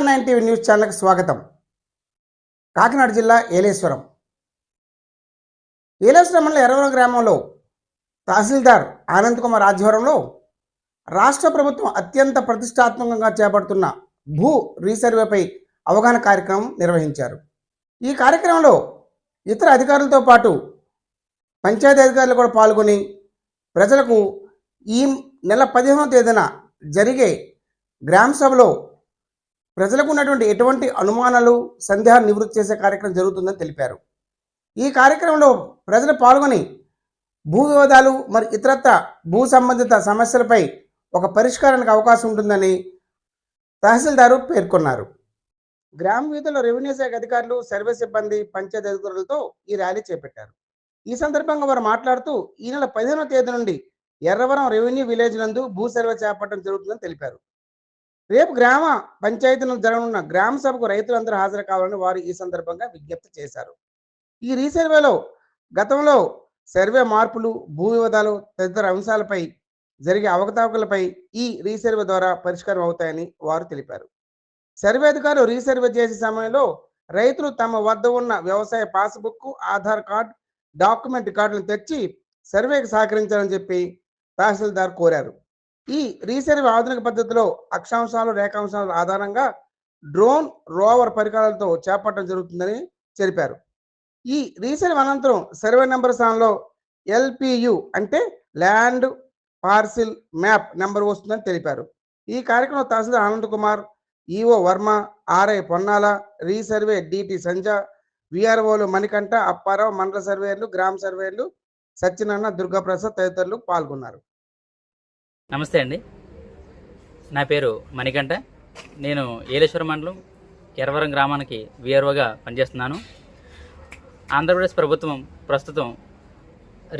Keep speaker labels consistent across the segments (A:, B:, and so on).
A: Nine TV news ఛానల్కి స్వాగతం. కాకినాడ జిల్లా ఏలేశ్వరం. ఏలేశ్వరం మండల ఎరవరం గ్రామంలో తహసీల్దార్ ఆనంద్ కుమార్ ఆధ్వర్యంలో రాష్ట్ర ప్రభుత్వం అత్యంత ప్రతిష్టాత్మకంగా చేపడుతున్న భూ రీసర్వేపై అవగాహన కార్యక్రమం నిర్వహించారు. ఈ కార్యక్రమంలో ఇతర అధికారులతో పాటు పంచాయతీ అధికారులు కూడా పాల్గొని ప్రజలకు ఈ నెల పదిహేనవ తేదీన జరిగే గ్రామ సభలో ప్రజలకు ఉన్నటువంటి ఎటువంటి అనుమానాలు సందేహాలు నివృత్తి చేసే కార్యక్రమం జరుగుతుందని తెలిపారు. ఈ కార్యక్రమంలో ప్రజలు పాల్గొని భూ వివాదాలు మరి ఇతరత్ర భూ సంబంధిత సమస్యలపై ఒక పరిష్కారానికి అవకాశం ఉంటుందని తహసీల్దారు పేర్కొన్నారు. గ్రామ వీధుల్లో రెవెన్యూ శాఖ అధికారులు సర్వే సిబ్బంది పంచాయతీ అధికారులతో ఈ ర్యాలీ చేపట్టారు. ఈ సందర్భంగా వారు మాట్లాడుతూ ఈ నెల పదిహేనవ తేదీ నుండి ఎర్రవరం రెవెన్యూ విలేజ్ నందు భూ సర్వే చేపట్టడం జరుగుతుందని తెలిపారు. రేపు గ్రామ పంచాయతీలో జరగనున్న గ్రామ సభకు రైతులందరూ హాజరు కావాలని వారు ఈ సందర్భంగా విజ్ఞప్తి చేశారు. ఈ రీసర్వేలో గతంలో సర్వే మార్పులు భూ వివాదాలు తదితర అంశాలపై జరిగే అవకతవకలపై ఈ రీసర్వే ద్వారా పరిష్కారం అవుతాయని వారు తెలిపారు. సర్వే అధికారులు రీసర్వే చేసే సమయంలో రైతులు తమ వద్ద ఉన్న వ్యవసాయ పాస్బుక్ ఆధార్ కార్డ్ డాక్యుమెంట్ రికార్డులను తెచ్చి సర్వేకి సహకరించాలని చెప్పి తహసీల్దార్ కోరారు. ఈ రీసెర్వ్ ఆధునిక పద్ధతిలో అక్షాంశాలు రేఖాంశాల ఆధారంగా డ్రోన్ రోవర్ పరికరాలతో చేపట్టడం జరుగుతుందని తెలిపారు. ఈ రీసెర్వ్ అనంతరం సర్వే నెంబర్ స్థానంలో ఎల్పియు అంటే ల్యాండ్ పార్సిల్ మ్యాప్ నెంబర్ వస్తుందని తెలిపారు. ఈ కార్యక్రమంలో tahsildar Anand Kumar EO Varma RI Ponnala resurvey DT Sanja విఆర్ఓలు Manikanta Apparao మండల సర్వేయర్లు గ్రామ సర్వేయర్లు సత్యనారాయణ దుర్గాప్రసాద్ తదితరులు పాల్గొన్నారు.
B: నమస్తే అండి. నా పేరు మణికంఠ. నేను ఏలేశ్వర మండలం ఎరవరం గ్రామానికి విఆర్ఓగా పనిచేస్తున్నాను. ఆంధ్రప్రదేశ్ ప్రభుత్వం ప్రస్తుతం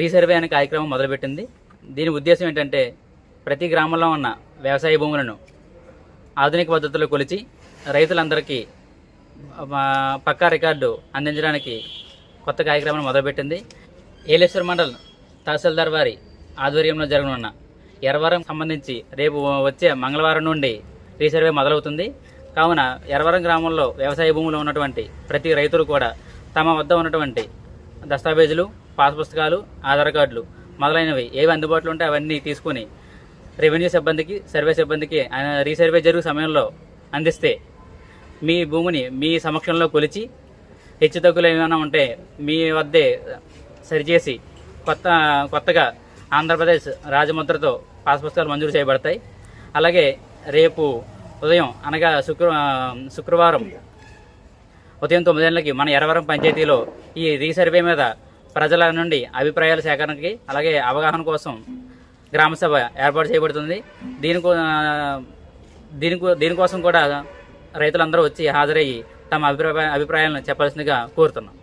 B: రీసర్వే అనే కార్యక్రమం మొదలుపెట్టింది. దీని ఉద్దేశం ఏంటంటే ప్రతి గ్రామంలో ఉన్న వ్యవసాయ భూములను ఆధునిక పద్ధతిలో కొలిచి రైతులందరికీ పక్కా రికార్డు అందించడానికి కొత్త కార్యక్రమం మొదలుపెట్టింది. ఏలేశ్వర మండల్ తహసీల్దార్ వారి ఆధ్వర్యంలో జరగనున్న ఎర్రవరం సంబంధించి రేపు వచ్చే మంగళవారం నుండి రీసర్వే మొదలవుతుంది. కావున ఎర్రవరం గ్రామంలో వ్యవసాయ భూములు ఉన్నటువంటి ప్రతి రైతులు కూడా తమ వద్ద ఉన్నటువంటి దస్తావేజులు పాస్ పుస్తకాలు ఆధార్ కార్డులు మొదలైనవి ఏవి అందుబాటులో ఉంటే అవన్నీ తీసుకుని రెవెన్యూ సిబ్బందికి సర్వే సిబ్బందికి రీసర్వే జరుగు సమయంలో అందిస్తే మీ భూమిని మీ సమక్షంలో కొలిచి హెచ్చు తగ్గులు ఏమైనా ఉంటే మీ వద్దే సరిచేసి కొత్త కొత్తగా ఆంధ్రప్రదేశ్ రాజముద్రతో పాస్ పుస్తకాలు మంజూరు చేయబడతాయి. అలాగే రేపు ఉదయం అనగా శుక్ర శుక్రవారం ఉదయం తొమ్మిది గంటలకి మన ఎరవరం పంచాయతీలో ఈ రీసర్వే మీద ప్రజల నుండి అభిప్రాయాల సేకరణకి అలాగే అవగాహన కోసం గ్రామసభ ఏర్పాటు చేయబడుతుంది. దీనికో దీనికో దీనికోసం కూడా రైతులందరూ వచ్చి హాజరయ్యి తమ అభిప్రాయ అభిప్రాయాలను చెప్పాల్సిందిగా కోరుతున్నాం.